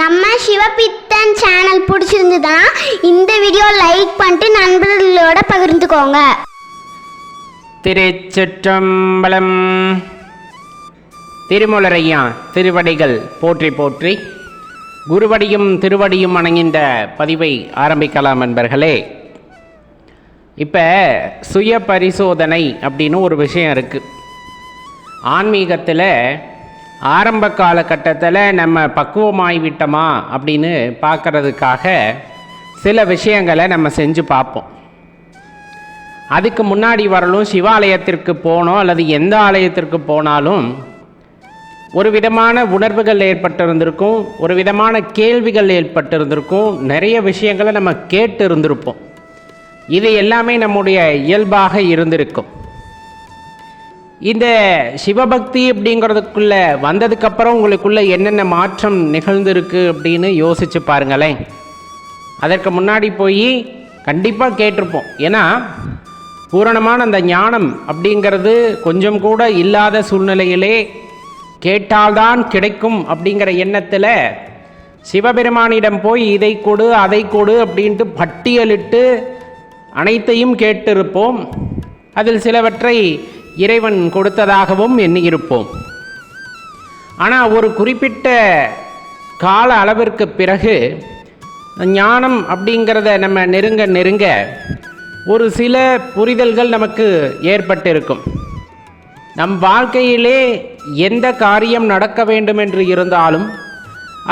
நம்ம சிவபித்தன் சேனல் பிடிச்சிருந்ததுன்னா இந்த வீடியோ லைக் பண்ணிட்டு நண்பர்களோட பகிர்ந்துக்கோங்க. திருச்சிற்றம்பலம். திருமுலரையா திருவடிகள் போற்றி போற்றி குருவடியும் திருவடியும் அணங்கின்ற பதிவை ஆரம்பிக்கலாம் நண்பர்களே. இப்போ சுய பரிசோதனை அப்படின்னு ஒரு விஷயம் இருக்குது ஆன்மீகத்தில் ஆரம்ப காலகட்டத்தில் நம்ம பக்குவமாய் விட்டோமா அப்படின்னு பார்க்கறதுக்காக சில விஷயங்களை நம்ம செஞ்சு பார்ப்போம். அதுக்கு முன்னாடி வரலும் சிவாலயத்திற்கு போனோம் அல்லது எந்த ஆலயத்திற்கு போனாலும் ஒரு விதமான உணர்வுகள் ஏற்பட்டிருந்திருக்கும் ஒரு விதமான கேள்விகள் ஏற்பட்டிருந்திருக்கும் நிறைய விஷயங்களை நம்ம கேட்டு இருந்திருப்போம் இது எல்லாமே நம்முடைய இயல்பாக இருந்திருக்கும். இந்த சிவபக்தி அப்படிங்கிறதுக்குள்ள வந்ததுக்கப்புறம் உங்களுக்குள்ள என்னென்ன மாற்றம் நிகழ்ந்திருக்கு அப்படின்னு யோசிச்சு பாருங்களேன். அதற்கு முன்னாடி போய் கண்டிப்பாக கேட்டிருப்போம். ஏன்னா பூரணமான அந்த ஞானம் அப்படிங்கிறது கொஞ்சம் கூட இல்லாத சூழ்நிலையிலே கேட்டால்தான் கிடைக்கும் அப்படிங்கிற எண்ணத்தில் சிவபெருமானிடம் போய் இதை கொடு அதை கொடு அப்படின்ட்டு பட்டியலிட்டு அனைத்தையும் கேட்டிருப்போம். அதில் சிலவற்றை இறைவன் கொடுத்ததாகவும் எண்ணியிருப்போம். ஆனால் ஒரு குறிப்பிட்ட கால அளவிற்கு பிறகு ஞானம் அப்படிங்கிறத நம்ம நெருங்க நெருங்க ஒரு சில புரிதல்கள் நமக்கு ஏற்பட்டிருக்கும். நம் வாழ்க்கையிலே எந்த காரியம் நடக்க வேண்டும் என்று இருந்தாலும்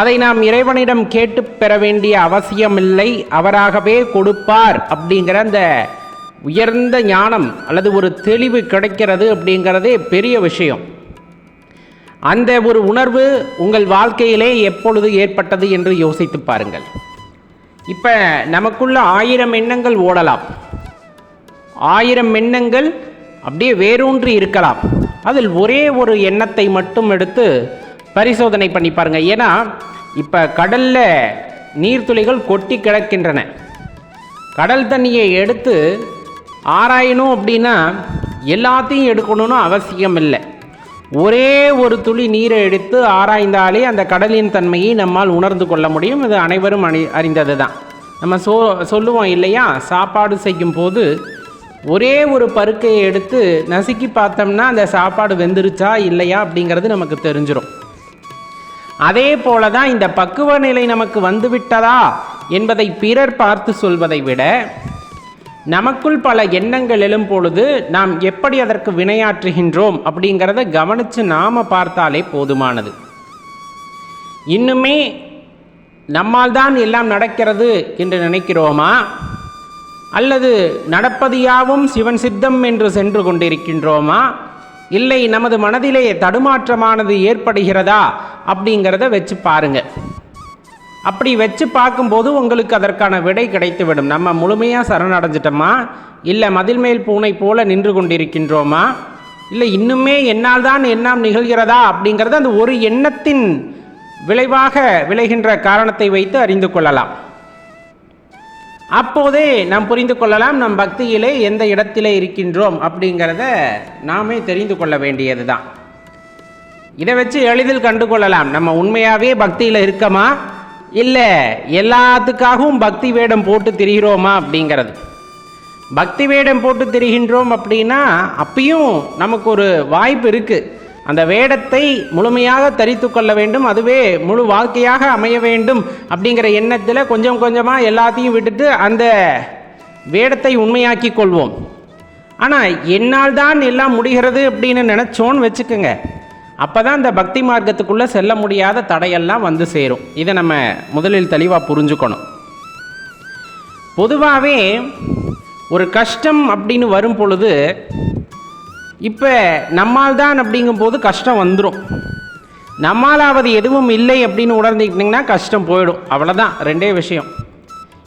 அதை நாம் இறைவனிடம் கேட்டு பெற வேண்டிய அவசியமில்லை அவராகவே கொடுப்பார் அப்படிங்கிற அந்த உயர்ந்த ஞானம் அல்லது ஒரு தெளிவு கிடைக்கிறது அப்படிங்கிறதே பெரிய விஷயம். அந்த ஒரு உணர்வு உங்கள் வாழ்க்கையிலே எப்பொழுது ஏற்பட்டது என்று யோசித்து பாருங்கள். இப்போ நமக்குள்ள ஆயிரம் எண்ணங்கள் ஓடலாம். ஆயிரம் எண்ணங்கள் அப்படியே வேரூன்றி இருக்கலாம். அதில் ஒரே ஒரு எண்ணத்தை மட்டும் எடுத்து பரிசோதனை பண்ணி பாருங்கள் ஏன்னா இப்போ கடலில் நீர்த்துளிகள் கொட்டி கிடக்கின்றன. கடல் தண்ணியை எடுத்து ஆராயணும் அப்படின்னா எல்லாத்தையும் எடுக்கணும்னு அவசியம் இல்லை ஒரே ஒரு துளி நீரை எடுத்து ஆராய்ந்தாலே அந்த கடலின் தன்மையை நம்மால் உணர்ந்து கொள்ள முடியும். இது அனைவரும் அணி அறிந்தது தான் நம்ம சொ சொல்லுவோம் இல்லையா? சாப்பாடு செய்யும் போது ஒரே ஒரு பருக்கையை எடுத்து நசுக்கி பார்த்தோம்னா அந்த சாப்பாடு வெந்துருச்சா இல்லையா அப்படிங்கிறது நமக்கு தெரிஞ்சிடும் அதே போல தான் இந்த பக்குவ நிலை நமக்கு வந்துவிட்டதா என்பதை பிறர் பார்த்து சொல்வதை விட நமக்குள் பல எண்ணங்கள் எழும் பொழுது நாம் எப்படி அதற்கு வினையாற்றுகின்றோம் அப்படிங்கிறத கவனித்து நாம் பார்த்தாலே போதுமானது. இன்னுமே நம்மால் தான் எல்லாம் நடக்கிறது என்று நினைக்கிறோமா? அல்லது நடப்பது யாவும் சிவன் சித்தம் என்று சென்று கொண்டிருக்கின்றோமா? இல்லை நமது மனதிலே தடுமாற்றமானது ஏற்படுகிறதா அப்படிங்கிறத வச்சு பாருங்கள் அப்படி வச்சு பார்க்கும்போது உங்களுக்கு அதற்கான விடை கிடைத்துவிடும். நம்ம முழுமையாக சரணடைஞ்சிட்டோமா? இல்லை மதில் மேல் பூனை போல நின்று கொண்டிருக்கின்றோமா? இல்லை இன்னுமே என்னால் தான் எண்ணாம் நிகழ்கிறதா? அப்படிங்கிறத அந்த ஒரு எண்ணத்தின் விளைவாக விளைகின்ற காரணத்தை வைத்து அறிந்து கொள்ளலாம். அப்போதே நாம் புரிந்து கொள்ளலாம் நம் பக்தியிலே எந்த இடத்திலே இருக்கின்றோம் அப்படிங்கிறத நாமே தெரிந்து கொள்ள வேண்டியது தான் இதை வச்சு எளிதில் கண்டு கொள்ளலாம் நம்ம உண்மையாகவே பக்தியில் இருக்கமா? இல்லை எல்லாத்துக்காகவும் பக்தி வேடம் போட்டு திரிகிறோமா அப்படிங்கிறது. பக்தி வேடம் போட்டு திரிகின்றோம் அப்படின்னா அப்பயும் நமக்கு ஒரு வாய்ப்பு இருக்குது அந்த வேடத்தை முழுமையாக தரித்து கொள்ள வேண்டும் அதுவே முழு வாழ்க்கையாக அமைய வேண்டும் அப்படிங்கிற எண்ணத்தில் கொஞ்சம் கொஞ்சமாக எல்லாத்தையும் விட்டுட்டு அந்த வேடத்தை உண்மையாக்கி கொள்வோம். ஆனால் என்னால் தான் எல்லாம் முடிகிறது அப்படின்னு நினச்சோன்னு வச்சுக்கோங்க. அப்போ தான் இந்த பக்தி மார்க்கத்துக்குள்ளே செல்ல முடியாத தடையெல்லாம் வந்து சேரும். இதை நம்ம முதலில் தெளிவாக புரிஞ்சுக்கணும். பொதுவாகவே ஒரு கஷ்டம் அப்படின்னு வரும் பொழுது இப்போ நம்மால் தான் அப்படிங்கும்போது கஷ்டம் வந்துடும் நம்மாலாவது எதுவும் இல்லை அப்படின்னு உணர்ந்துக்கிட்டிங்கன்னா கஷ்டம் போயிடும். அவ்வளோதான் ரெண்டே விஷயம்.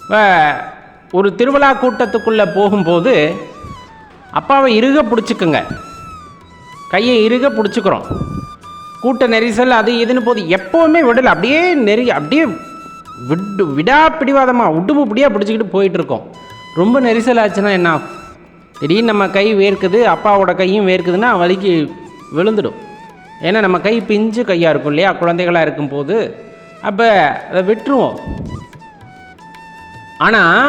இப்போ ஒரு திருவிழா கூட்டத்துக்குள்ளே போகும்போது அப்பாவை இறுக பிடிச்சிக்குங்க. கையை இறுக பிடிச்சிக்கிறோம். கூட்ட நெரிசல் அது இதுன்னு போது எப்போவுமே விடலை. அப்படியே நெறி அப்படியே விட்டு விடா பிடிவாதமாக உடுப்பு பிடியாக பிடிச்சிக்கிட்டு போயிட்டுருக்கோம். ரொம்ப நெரிசல் ஆச்சுன்னா என்ன திடீர்னு நம்ம கை வேர்க்குது அப்பாவோட கையும் வேர்க்குதுன்னா வலிக்கு விழுந்துடும். ஏன்னா நம்ம கை பிஞ்சு கையாக இருக்கும் இல்லையா? குழந்தைகளாக இருக்கும்போது. அப்போ அதை விட்டுருவோம். ஆனால்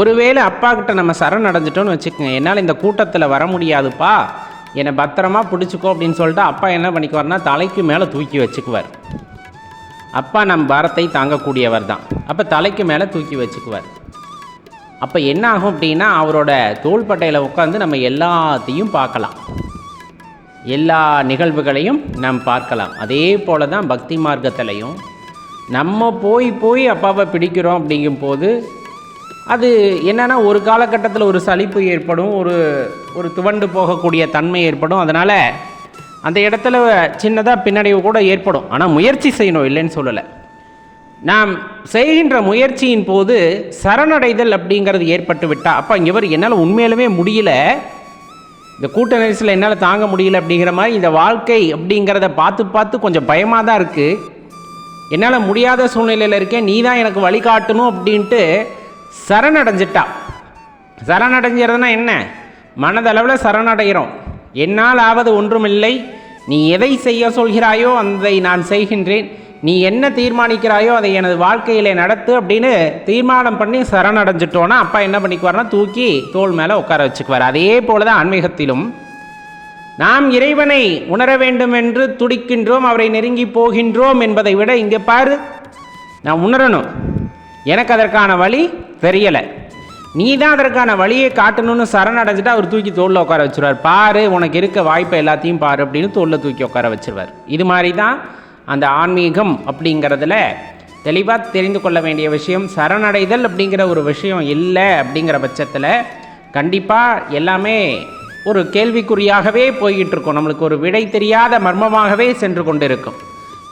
ஒருவேளை அப்பா கிட்ட நம்ம சரண் அடைஞ்சிட்டோம்னு வச்சுக்கோங்க. என்னால் இந்த கூட்டத்தில் வர முடியாதுப்பா. என்னை பத்திரமா பிடிச்சிக்கோ அப்படின்னு சொல்லிட்டு அப்பா என்ன பண்ணிக்குவார்னா தலைக்கு மேலே தூக்கி வச்சுக்குவார். அப்பா நம் பாரத்தை தாங்கக்கூடியவர் தான். அப்போ தலைக்கு மேலே தூக்கி வச்சுக்குவார். அப்போ என்ன ஆகும் அப்படின்னா அவரோட தோள்பட்டையில் உட்காந்து நம்ம எல்லாத்தையும் பார்க்கலாம். எல்லா நிகழ்வுகளையும் நாம் பார்க்கலாம். அதே போல தான் பக்தி மார்க்கத்திலையும் நம்ம போய் போய் அப்பாவை பிடிக்கிறோம் அப்படிங்கும்போது அது என்னன்னா ஒரு காலகட்டத்தில் ஒரு சலிப்பு ஏற்படும் ஒரு ஒரு துவண்டு போகக்கூடிய தன்மை ஏற்படும். அதனால் அந்த இடத்துல சின்னதாக பின்னடைவு கூட ஏற்படும். ஆனால் முயற்சி செய்யணும் இல்லைன்னு சொல்லலை. நாம் செய்கின்ற முயற்சியின் போது சரணடைதல் அப்படிங்கிறது ஏற்பட்டு விட்டால் அப்போ இங்கே என்னால் உண்மையிலுமே முடியல. இந்த கூட்ட நெரிசலில் என்னால் தாங்க முடியல அப்படிங்கிற மாதிரி இந்த வாழ்க்கை அப்படிங்கிறத பார்த்து பார்த்து கொஞ்சம் பயமாக தான் இருக்குது என்னால் முடியாத சூழ்நிலையில் இருக்கேன் நீ தான் எனக்கு வழிகாட்டணும் அப்படின்ட்டு சரணடைஞ்சிட்டா. சரணடைஞ்சிறதுனா என்ன? மனதளவில் சரணடைகிறோம். என்னால் ஆவது ஒன்றுமில்லை. நீ எதை செய்ய சொல்கிறாயோ அதை நான் செய்கின்றேன். நீ என்ன தீர்மானிக்கிறாயோ அதை எனது வாழ்க்கையிலே நடத்து அப்படின்னு தீர்மானம் பண்ணி சரணடைஞ்சிட்டோன்னா அப்பா என்ன பண்ணிக்குவார்னா தூக்கி தோள் மேலே உட்கார வச்சுக்குவார். அதே போல தான் ஆன்மீகத்திலும். நாம் இறைவனை உணர வேண்டும் என்று துடிக்கின்றோம் அவரை நெருங்கி போகின்றோம் என்பதை விட இங்கே பாரு நான் உணரணும். எனக்கு அதற்கான வழி தெரியலை. நீ தான் அதற்கான வழியை காட்டணும்னு சரணடைஞ்சிட்டு அவர் தூக்கி தோளில் உட்கார வச்சிருவார். பாரு உனக்கு இருக்க வாய்ப்பை எல்லாத்தையும் பாரு அப்படின்னு தோளில் தூக்கி உட்கார வச்சிருவார். இது மாதிரி தான் அந்த ஆன்மீகம் அப்படிங்கிறதுல தெளிவாக தெரிந்து கொள்ள வேண்டிய விஷயம். சரணடைதல் அப்படிங்கிற ஒரு விஷயம் இல்லை அப்படிங்கிற பட்சத்தில் கண்டிப்பாக எல்லாமே ஒரு கேள்விக்குறியாகவே போய்கிட்டு இருக்கும். நம்மளுக்கு ஒரு விடை தெரியாத மர்மமாகவே சென்று கொண்டிருக்கும்.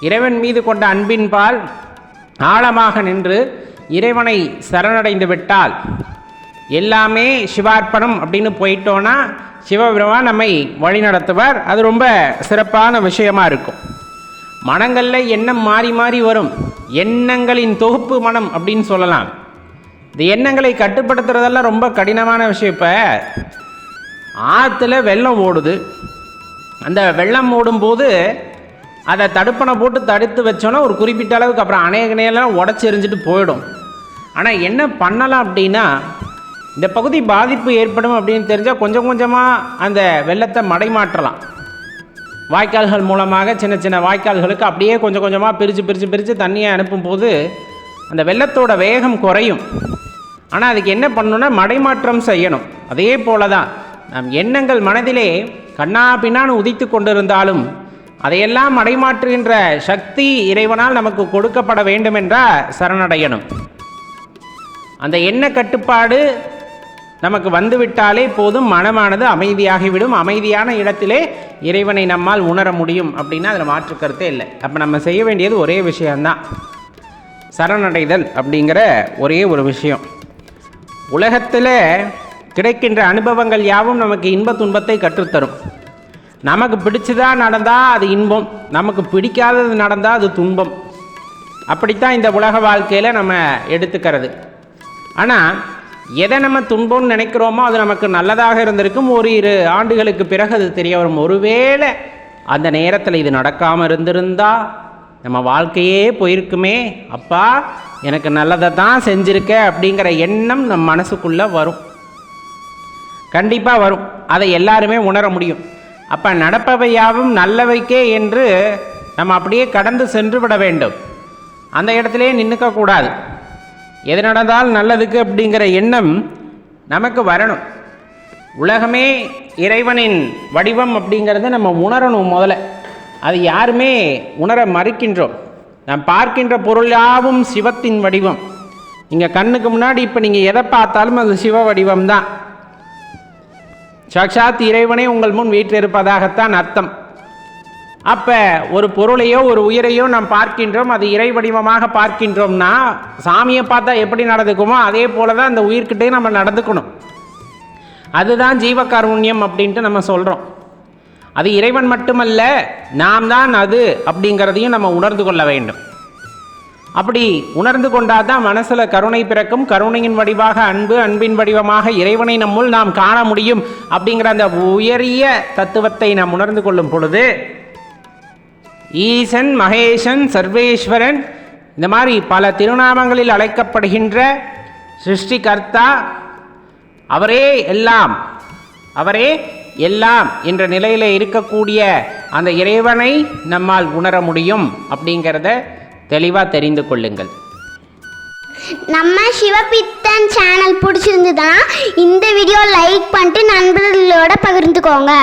இறைவன் மீது கொண்ட அன்பின்பால் ஆழமாக நின்று இறைவனை சரணடைந்து விட்டால் எல்லாமே சிவார்ப்பணம் அப்படின்னு போயிட்டோன்னா சிவபெருமான் நம்மை வழிநடத்துவார். அது ரொம்ப சிறப்பான விஷயமாக இருக்கும். மனங்களில் எண்ணம் மாறி மாறி வரும். எண்ணங்களின் தொகுப்பு மனம் அப்படின்னு சொல்லலாம். இந்த எண்ணங்களை கட்டுப்படுத்துறதெல்லாம் ரொம்ப கடினமான விஷயம். இப்போ ஆற்றுல வெள்ளம் ஓடுது. அந்த வெள்ளம் ஓடும்போது அதை தடுப்பணை போட்டு தடுத்து வச்சோன்னா ஒரு குறிப்பிட்ட அளவுக்கு அப்புறம் அநேக நேரம் உடச்சி எரிஞ்சிட்டு போயிடும். ஆனால் என்ன பண்ணலாம் அப்படின்னா இந்த பகுதி பாதிப்பு ஏற்படும் அப்படின்னு தெரிஞ்சால் கொஞ்சம் கொஞ்சமாக அந்த வெள்ளத்தை மடைமாற்றலாம் வாய்க்கால்கள் மூலமாக சின்ன சின்ன வாய்க்கால்களுக்கு அப்படியே கொஞ்சம் கொஞ்சமாக பிரித்து பிரித்து பிரித்து தண்ணியை அனுப்பும்போது அந்த வெள்ளத்தோட வேகம் குறையும். ஆனால் அதுக்கு என்ன பண்ணணும்னா மடைமாற்றம் செய்யணும். அதே போல தான் நம் எண்ணங்கள் மனதிலே கண்ணா பின்னான்னு உதித்து கொண்டிருந்தாலும் அதையெல்லாம் மடைமாற்றுகின்ற சக்தி இறைவனால் நமக்கு கொடுக்கப்பட வேண்டுமென்றால் சரணடையணும். அந்த எண்ண கட்டுப்பாடு நமக்கு வந்துவிட்டாலே போதும் மனமானது அமைதியாகிவிடும். அமைதியான இடத்திலே இறைவனை நம்மால் உணர முடியும் அப்படின்னா அதில் மாற்று கருத்தே இல்லை. அப்போ நம்ம செய்ய வேண்டியது ஒரே விஷயம்தான். சரணடைதல் அப்படிங்கிற ஒரே ஒரு விஷயம். உலகத்தில் கிடைக்கின்ற அனுபவங்கள் யாவும் நமக்கு இன்ப துன்பத்தை கற்றுத்தரும். நமக்கு பிடிச்சதா நடந்தால் அது இன்பம். நமக்கு பிடிக்காதது நடந்தால் அது துன்பம். அப்படித்தான் இந்த உலக வாழ்க்கையில் நம்ம எடுத்துக்கிறது. ஆனால் எதை நம்ம துன்பம்னு நினைக்கிறோமோ அது நமக்கு நல்லதாக இருந்திருக்கும். ஒரு இரு ஆண்டுகளுக்கு பிறகு அது தெரிய வரும். ஒருவேளை அந்த நேரத்தில் இது நடக்காமல் இருந்திருந்தா நம்ம வாழ்க்கையே போயிருக்குமே. அப்பா எனக்கு நல்லதை தான் செஞ்சுருக்க அப்படிங்கிற எண்ணம் நம் மனசுக்குள்ளே வரும். கண்டிப்பாக வரும். அதை எல்லாருமே உணர முடியும். அப்போ நடப்பவையாவும் நல்லவைக்கே என்று நம்ம அப்படியே கடந்து சென்று விட வேண்டும். அந்த இடத்திலே நின்றுக்கக்கூடாது எது நடந்தால் நல்லதுக்கு அப்படிங்கிற எண்ணம் நமக்கு வரணும். உலகமே இறைவனின் வடிவம் அப்படிங்கிறத நம்ம உணரணும் முதல்ல. அது யாருமே உணர மறுக்கின்றோம். நாம் பார்க்கின்ற பொருள் யாவும் சிவத்தின் வடிவம். நீங்கள் கண்ணுக்கு முன்னாடி இப்போ நீங்கள் எதை பார்த்தாலும் அது சிவ வடிவம் தான் சாட்சாத் இறைவனே உங்கள் முன் வீற்றிருப்பதாகத்தான் அர்த்தம். அப்போ ஒரு பொருளையோ ஒரு உயிரையோ நாம் பார்க்கின்றோம் அது இறை வடிவமாக பார்க்கின்றோம்னா சாமியை பார்த்தா எப்படி நடந்துக்குமோ அதே போல தான் அந்த உயிர்கிட்டே நம்ம நடந்துக்கணும். அதுதான் ஜீவகாருண்யம் அப்படின்ட்டு நம்ம சொல்கிறோம் அது இறைவன் மட்டுமல்ல நாம் தான் அது அப்படிங்கிறதையும் நம்ம உணர்ந்து கொள்ள வேண்டும். அப்படி உணர்ந்து கொண்டால் தான் மனசில் கருணை பிறக்கும் கருணையின் வடிவாக அன்பு அன்பின் வடிவமாக இறைவனை நம்முள் நாம் காண முடியும் அப்படிங்கிற அந்த உயரிய தத்துவத்தை நாம் உணர்ந்து கொள்ளும் பொழுது ஈசன் மகேசன் சர்வேஸ்வரன் இந்த மாதிரி பல திருநாமங்களில் அழைக்கப்படுகின்ற சிருஷ்டிகர்த்தா அவரே எல்லாம் அவரே எல்லாம் என்ற நிலையில் இருக்கக்கூடிய அந்த இறைவனை நம்மால் உணர முடியும் அப்படிங்கிறத தெளிவாக தெரிந்து கொள்ளுங்கள். நம்ம சிவபித்தன் சேனல் பிடிச்சிருந்ததுன்னா இந்த வீடியோ லைக் பண்ணிட்டு நண்பர்களோட பகிர்ந்துக்கோங்க.